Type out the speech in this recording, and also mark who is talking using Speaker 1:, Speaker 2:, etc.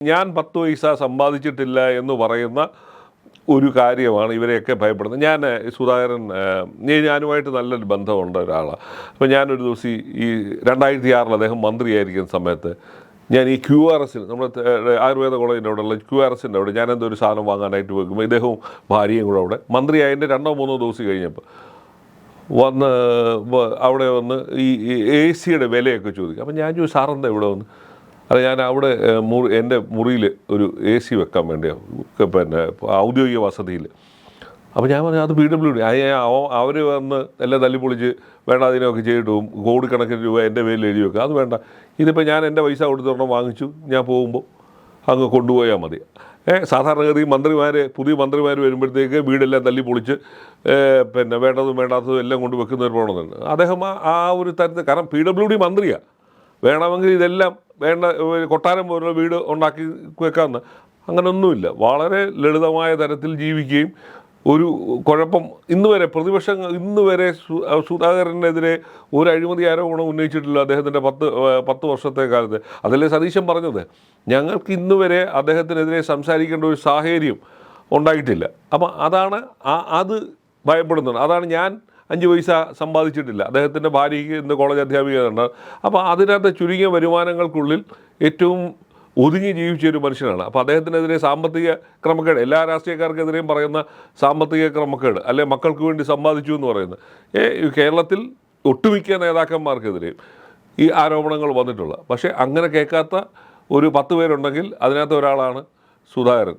Speaker 1: ഞാൻ പത്ത് പൈസ സമ്പാദിച്ചിട്ടില്ല എന്ന് പറയുന്ന ഒരു കാര്യമാണ് ഇവരെയൊക്കെ ഭയപ്പെടുന്നത്. ഞാൻ സുധാകരൻ ഞാനുമായിട്ട് നല്ലൊരു ബന്ധമുണ്ട് ഒരാളാണ് അപ്പോൾ ഞാനൊരു ദിവസം ഈ- ഈ രണ്ടായിരത്തി ആറിൽ അദ്ദേഹം മന്ത്രിയായിരിക്കുന്ന സമയത്ത് ഞാൻ ഈ ക്യു ആർ എസിന് നമ്മുടെ ആയുർവേദ കോളേജിന്റെ അവിടെ ഉള്ള ക്യു ആർ എസിന്റെ അവിടെ ഞാൻ എന്തോ ഒരു സാധനം വാങ്ങാനായിട്ട് വെക്കുമ്പോൾ ഇദ്ദേഹവും ഭാര്യയും കൂടെ അവിടെ മന്ത്രിയായതിന്റെ രണ്ടോ മൂന്നോ ദിവസം കഴിഞ്ഞപ്പോൾ വന്ന് അവിടെ വന്ന് ഈ എ സിയുടെ വിലയൊക്കെ ചോദിക്കും. അപ്പം ഞാൻ ചോദിച്ചു സാറെന്താ ഇവിടെ വന്ന് അല്ല ഞാൻ അവിടെ മുറി എന്റെ മുറിയിൽ ഒരു എ സി വെക്കാൻ വേണ്ടിയാണ് പിന്നെ ഔദ്യോഗിക വസതിയിൽ. അപ്പോൾ ഞാൻ പറഞ്ഞു അത് പി ഡബ്ല്യു ഡി അവർ വന്ന് എല്ലാം തല്ലിപ്പൊളിച്ച് വേണ്ട അതിനൊക്കെ ചെയ്തിട്ട് പോകും. കോടിക്കണക്കിന് രൂപ എന്റെ പേരിൽ എഴുതി വെക്കുക അത് വേണ്ട. ഇതിപ്പോൾ ഞാൻ എന്റെ പൈസ കൊടുത്തൊരെണ്ണം വാങ്ങിച്ചു. ഞാൻ പോകുമ്പോൾ അങ്ങ് കൊണ്ടുപോയാൽ മതി. സാധാരണഗതി മന്ത്രിമാർ പുതിയ മന്ത്രിമാർ വരുമ്പോഴത്തേക്ക് വീടെല്ലാം തല്ലി പൊളിച്ച് പിന്നെ വേണ്ടതും വേണ്ടാത്തതും എല്ലാം കൊണ്ട് വെക്കുന്ന ഒരു പ്രവണതയുണ്ട്. അദ്ദേഹം ആ ഒരു തരത്തിൽ കാരണം പി ഡബ്ല്യു ഡി മന്ത്രിയാണ് വേണമെങ്കിൽ ഇതെല്ലാം വേണ്ട കൊട്ടാരം പോലുള്ള വീട് ഉണ്ടാക്കി വെക്കാമെന്ന്. അങ്ങനെയൊന്നുമില്ല വളരെ ലളിതമായ തരത്തിൽ ജീവിക്കുകയും ഒരു കുഴപ്പം ഇന്ന് വരെ പ്രതിപക്ഷം ഇന്ന് വരെ സുധാകരനെതിരെ ഒരു അഴിമതി ആരോപണം ഉന്നയിച്ചിട്ടില്ല അദ്ദേഹത്തിന്റെ പത്ത് പത്ത് വർഷത്തെ കാലത്ത്. അതല്ലേ സതീശൻ പറഞ്ഞത്? ഞങ്ങൾക്ക് ഇന്ന് വരെ അദ്ദേഹത്തിനെതിരെ സംസാരിക്കേണ്ട ഒരു സാഹചര്യം ഉണ്ടായിട്ടില്ല. അപ്പം അതാണ് അത് ഭയപ്പെടുന്നത് അതാണ് ഞാൻ അഞ്ച് പൈസ സമ്പാദിച്ചിട്ടില്ല. അദ്ദേഹത്തിന്റെ ഭാര്യയ്ക്ക് ഇന്ന് കോളേജ് അധ്യാപികയാണ്. അപ്പോൾ അതിനകത്ത് ചുരുങ്ങിയ വരുമാനങ്ങൾക്കുള്ളിൽ ഏറ്റവും ഒതുങ്ങി ജീവിച്ച ഒരു മനുഷ്യനാണ്. അപ്പോൾ അദ്ദേഹത്തിനെതിരെ സാമ്പത്തിക ക്രമക്കേട് എല്ലാ രാഷ്ട്രീയക്കാർക്കെതിരെയും പറയുന്ന സാമ്പത്തിക ക്രമക്കേട് അല്ലെ മക്കൾക്ക് വേണ്ടി സമ്പാദിച്ചു എന്ന് പറയുന്നത്. കേരളത്തിൽ ഒട്ടുമിക്ക നേതാക്കന്മാർക്കെതിരെയും ഈ ആരോപണങ്ങൾ വന്നിട്ടുള്ള. പക്ഷേ അങ്ങനെ കേൾക്കാത്ത ഒരു പത്ത് പേരുണ്ടെങ്കിൽ അതിനകത്ത് ഒരാളാണ് സുധാകരൻ.